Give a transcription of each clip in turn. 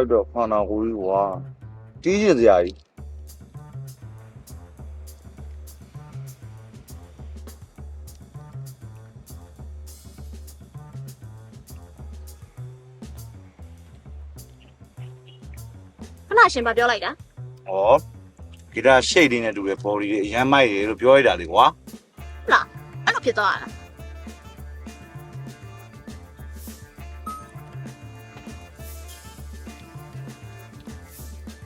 လိုက်တော့ခန္ဓာကိုယ်ကြီးကွာတီးကျင်စရာကြီးခဏရှင်ပါပြောလိုက်တာဩဂီတာရှိတ်လေးနဲ့တူတဲ့ body လေးအရမ်းမိုက်တယ်လို့ပြောရတာလေကွာအဲ့လိုဖြစ်သွားတာလား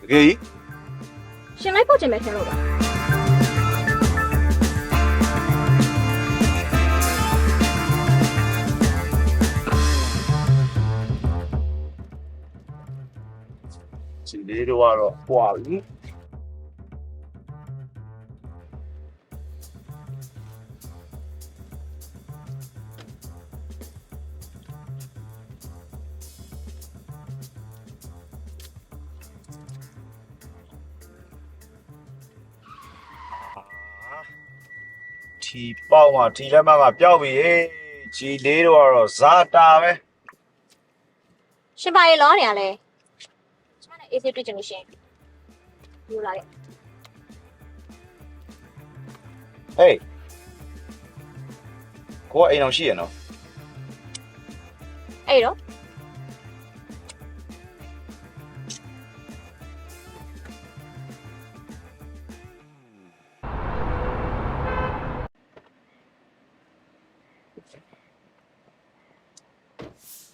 တကယ်ကြီးရှင်လိုက်ဖို့ချင်မယ်ထင်လို့ပါစီလေးတို့ကတော့ပွာပြီ ထီပေါက်မှာထီလက်မကပျောက်ပြီဟေးဂျီလေးတို့ကတော့ဇာတာပဲရှင်ပါရေလောနေရလဲကျမနဲ့အေးဆေးတွေ့ချင်လို့ရှင်ယူလာရဲ့ဟေးကိုကအိမ်အောင်ရှိရနော်အဲ့တော့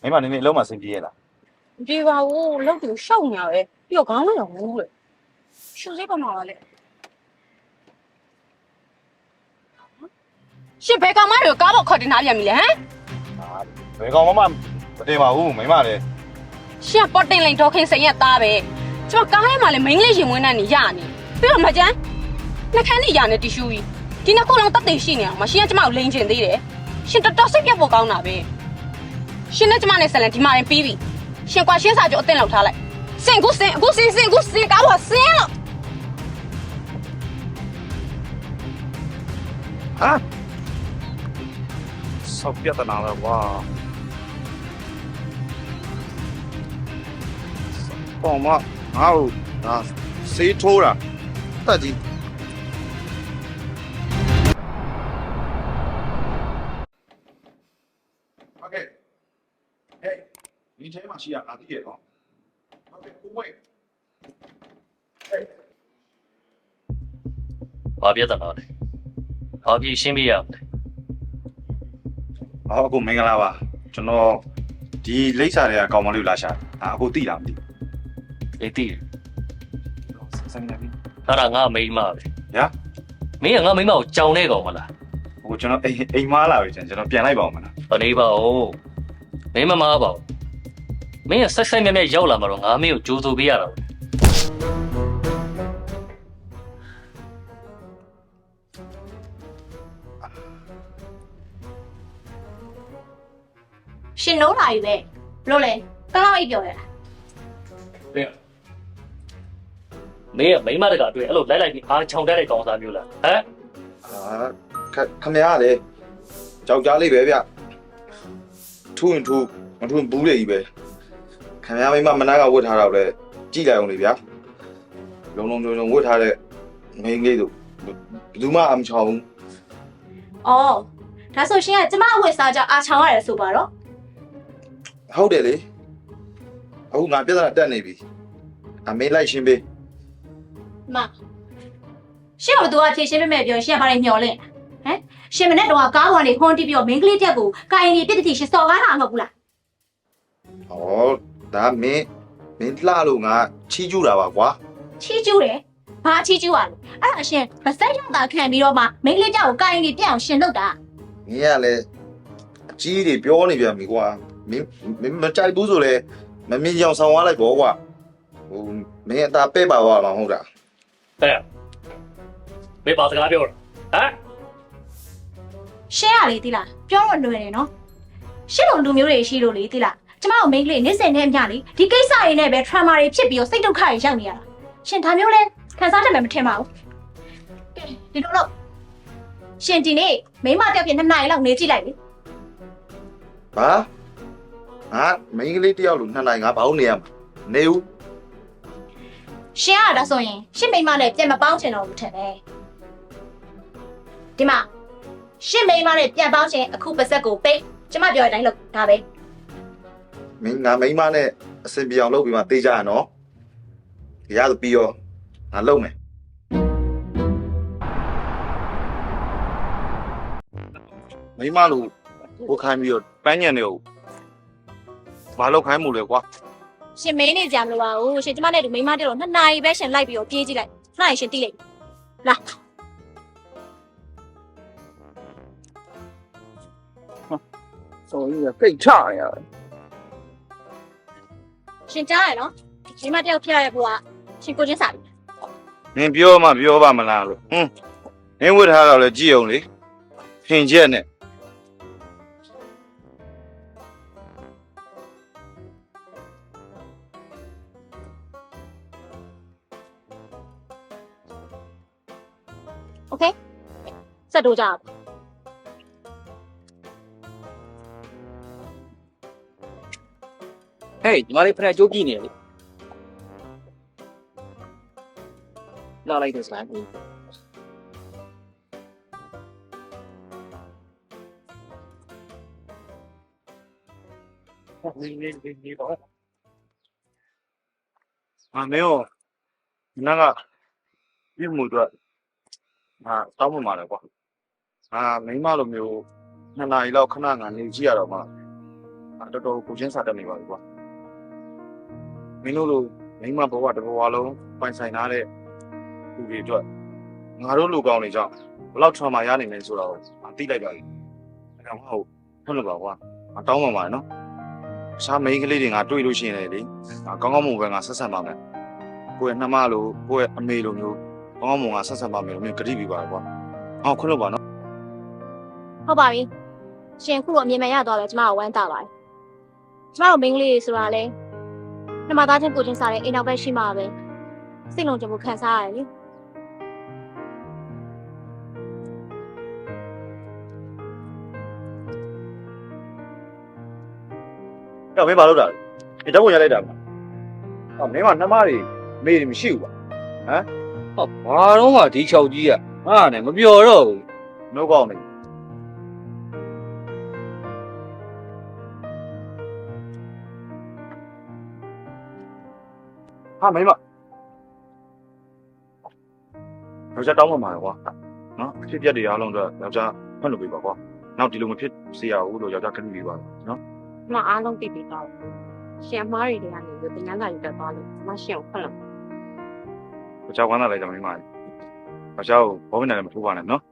မိမနည်းနည်းအလုံးမဆင်ပြေးရလားမပြေပါဘူးလောက်တူရှောက်ညာပဲပြီးတော့ခေါင်းလည်းတော့ဝူးလေရှူစိတ်ကမှပါလေရှင်ဘယ်ကောင်မတွေကိုကားပေါ်ခေါ်တင်ထားပြန်ပြီလဲဟမ်ဘယ်ကောင်မှမတင်ပါဘူးမိမလည်းရှင်ကပေါ်တင်လိန်ဒေါခင်စိန်ရဲ့သားပဲကျွန်တော်ကားထဲမှာလည်းမိန်းကလေးရင်ဝင်းနဲ့နေရနေပြီးတော့မကျန်းနှခမ်းနေရနေတီရှူကြီးဒီနှစ်ခုလုံးတက်တင်ရှိနေအောင်မရှင်ကကျမကိုလိန်ချင်သေးတယ်ရှင်တော်တော်စိတ်ပြတ်ဖို့ကောင်းတာပဲ ရှင်နဲ့ကျမနဲ့ဆက်လန်ဒီမှာရင်ပြီးပြီရှင်ကွာရှင်းစာကြောအတင်းလောက်ထားလိုက်စင်ကူစင်အခုစင်စင်အခုစင်ကားပေါ်စင်လို့ ဟာဆောက်ပြတ်တနာလားကွာပေါ်မငါ့ကိုဒါစေးထိုးတာတက်ကြီးโอเค ဟဲ့ဒီထဲမှာရှိရငါသိရတော့ဟုတ်တယ်ကိုဝဲဟဲ့ဘာပြဿနာလဲဘာပြရှင်းပြရမလဲဟုတ်အခုမင်္ဂလာပါကျွန်တော်ဒီလိပ်စာတွေကကောင်းမလို့လာရှာတာအခုသိလားမသိအေးသိတယ်စမ်းနေပြီဟာငါမိန်းမပဲညာမင်းကငါမိန်းမကိုကြောင်နေကောင်မလားဟိုကျွန်တော်အိမ်အိမ်မလာပြီကျွန်တော်ပြန်လိုက်ပါအောင်မလားဟိုနေပါဦး မင်းမမားပါဘူးမင်းကဆက်ဆက်မြဲမြဲရောက်လာမှာတော့ငါမင်းကိုကြိုးစိုးပေးရတာပဲရှင်နိုးလာပြီပဲဘလို့လဲကောင်းကောင်းအိပ်ပြောရတာမင်းကမိန်းမတကာတွေ့အဲ့လိုလိုက်လိုက်ပြီးအားချောင်တတ်တဲ့ကောင်စားမျိုးလားဟမ်အာခခမရလေကြောက်ကြားလေးပဲဗျ ထူရင်ထူမထူရင်ဘူးလေကြီးပဲခမရမိမမနာကဝတ်ထားတော့လေကြည့်လိုက်အောင်လေဗျာလုံးလုံးလုံးလုံးဝတ်ထားတဲ့မင်းလေးတို့ဘယ်သူမှအမချောင်းဘူးအော်ဒါဆိုရှင်ကကျမအဝတ်စားကြအာချောင်ရတယ်ဆိုပါတော့ဟုတ်တယ်လေအခုငါပြဿနာတက်နေပြီအမေလိုက်ရှင်းပေးမရှင်ကဘသူကဖြည့်ရှင်းပေးမယ်ပြောရင်ရှင်ကဘာလဲမျောလင့် ဟမ်ရှင်မနဲ့တော့ကားပေါ်နေဟွန်တီးပြီးတော့မင်းကလေးတက်ကိုကိုင်နေပြစ်တိရှင်စော်ကားတာမဟုတ်ဘူးလားဩဒါမင်းမင်းလှလို့ငါချီးကျူးတာပါကွာချီးကျူးတယ်ဘာချီးကျူးရလဲအဲ့ဒါရှင်ဗစက်ရောက်တာခံပြီးတော့မှမင်းကလေးတက်ကိုကိုင်နေပြက်အောင်ရှင်လုပ်တာမင်းကလည်းအကြီးတွေပြောနေပြန်ပြီကွာမင်းမင်းမကြိုက်ဘူးဆိုလေမမြင်ကြအောင်ဆောင်သွားလိုက်ပေါ့ကွာဟိုမင်းအသာပဲ့ပါသွားမှာဟုတ်တာတဲ့မင်းဘာစကားပြောတာဟမ် ရှင်းရလေသီလားပြောတော့လွယ်တယ်နော်ရှင်းလို့လူမျိုးတွေရှိလို့လေသီလားကျမတို့မိန်းကလေးနေ့စဉ်နဲ့အမျှလေဒီကိစ္စတွေနဲ့ပဲ trauma တွေဖြစ်ပြီးတော့စိတ်ဒုက္ခတွေရောက်နေရတာရှင်ဒါမျိုးလဲခံစားတတ်မယ်မထင်ပါဘူးကဲဒီလိုလို့ရှင်ဒီနေ့မိန်းမတက်ပြနှစ်နာရီလောက်နေကြည့်လိုက်လေဘာငါမင်းကလေးတယောက်လိုနှစ်နိုင်ငါဘာလို့နေရမှာနေဦးရှင်ကဒါဆိုရင်ရှင့်မိန်းမနဲ့ပြန်မပေါင်းချင်တော့ဘူးထင်တယ်ဒီမှာ ရှင့်မိန်းမနဲ့ပြန်ပေါင်းချင်အခုပါဆက်ကိုပိတ်ကျမပြောတဲ့အတိုင်းလုပ်ဒါပဲမင်းငါမိန်းမနဲ့အစင်ပြေအောင်လုပ်ပြီးမှတေးကြရနော်ရရပြီးရောငါလုပ်မယ်မိန်းမလို့ကိုခိုင်းပြီးတော့ပန်းညံနေဦးဘာလို့ခိုင်းမှုလဲကွာရှင်မင်းနေကြမလို့ပါဘူးရှင်ကျမနဲ့ဒီမိန်းမတက်တော့နှစ်နာရီပဲရှင်လိုက်ပြီးတော့ပြေးကြည့်လိုက်နှစ်နာရီရှင်တိလိုက်လာ ဆိုရင်ကိတ်ချရ ရှင်ကြားရနော်ဒီမတယောက်ဖြစ်ရတဲ့ဘုရားရှင်ကိုချင်းစာပြီ နင်ပြောမှပြောပါမလားလို့ဟွန်းနင်ဝတ်ထားတော့လေကြည့်အောင်လေဖင်ချက်နဲ့ โอเคစက်တို့ကြအော ဟေးညီမလေးဖရက်ကြိုးကြည့်နေလေလာလိုက်တယ်စမ်းပြီးနေနေနေနေပါအာမင်းရောနာကပြမှုတော့အာတောင်းမှမှာလေကွာအာမိန်းမလိုမျိုးနှစ်နာရီလောက်ခဏငါနေကြည့်ရတော့မှအာတော်တော်ကိုချင်းစာတက်နေပါပြီကွာ မင်းတို့လိုမိန်းမဘဝတစ်ဘဝလုံးပိုင်ဆိုင်ထားတဲ့လူတွေအတွက်ငါတို့လူကောင်းတွေကြောင့်ဘယ်လောက် trauma ရနိုင်လဲဆိုတော့အသိလိုက်ပါပြီအဲ့တော့ဟုတ်ဟုတ်လို့ပါကွာငါတောင်းမှမှာနော်တခြားမိန်းကလေးတွေငါတွေ့လို့ရှိရင်လေငါကောင်းကောင်းမွန်ပဲငါဆက်ဆံပါမယ်ကိုယ့်ရဲ့နှမလိုကိုယ့်ရဲ့အမေလိုမျိုးကောင်းကောင်းမွန်ကဆက်ဆက်ပါမယ်လို့မျိုးကတိပေးပါကွာ။အော်ခွင့်လို့ပါနော်ဟုတ်ပါပြီရှင်အခုတော့အမြင်မှန်ရသွားတယ်ကျမကဝမ်းသာပါတယ်ကျမတို့မိန်းကလေးတွေဆိုတာလေ နှမသားချင်းကိုချင်းစားတဲ့အိမ်နောက်ပဲရှိမှာပဲစိတ်လုံးကြမှုခံစားရတယ်လေ။ကြောက်မင်းဘာလုပ်တာလဲ။ဒီတော့ဝင်ရလိုက်တာမှာ။အော်မင်းကနှမတွေမေတွေမရှိဘူးပါဟောဘာတော့မှဒီချောက်ကြီးอ่ะဟာနဲ့မပြောတော့ဘူး။နှုတ်ကောင်းနေ။ ဟာမင်းမ။ယောက်ျားတောင်းမှမှာကွာ။နော်အဖြစ်ပြက်တွေအားလုံးတော့ယောက်ျားဖွင့်လို့ပေးပါကွာ။နောက်ဒီလိုမဖြစ်စေရဘူးလို့ယောက်ျားကတိပေးပါနော်မအားလုံးတည်ပြီးတော့ရှင်အမားတွေတွေကနေပြီးတင်ငန်းစာယူတက်သွားလို့မရှင်ကိုဖွင့်လို့။ယောက်ျားဝမ်းသာလိုက်ကြမင်းမ။ယောက်ျားကိုဘောမနဲ့လည်းမထိုးပါနဲ့နော်။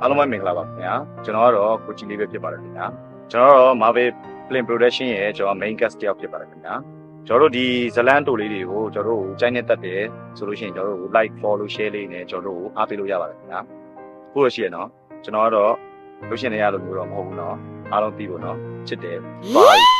အားလုံးပဲမင်္ဂလာပါခင်ဗျာ။ကျွန်တော်ကတော့ကိုကြီးလေးပဲဖြစ်ပါတယ်ခင်ဗျာ။ကျွန်တော်ကတော့ Marvel Film Production ရဲ့ကျွန်တော် main cast တယောက်ဖြစ်ပါတယ်ခင်ဗျာ။ ကျွန်တော်တို့ဒီဇလန်တိုလေးတွေကိုကျွန်တော်တို့ကိုကြိုက်နေတတ်တယ်ဆိုလို့ရှိရင်ကျွန်တော်တို့ကို like follow share လေးနဲ့ကျွန်တော်တို့ကိုအားပေးလို့ရပါတယ်ခင်ဗျာ။ခုလိုရှိရနော်။ကျွန်တော်ကတော့လို့ရှိရင်လည်းရလို့မျိုးတော့မဟုတ်ဘူးနော်။အားလုံးသိဖို့နော်။ချစ်တယ်။ Bye.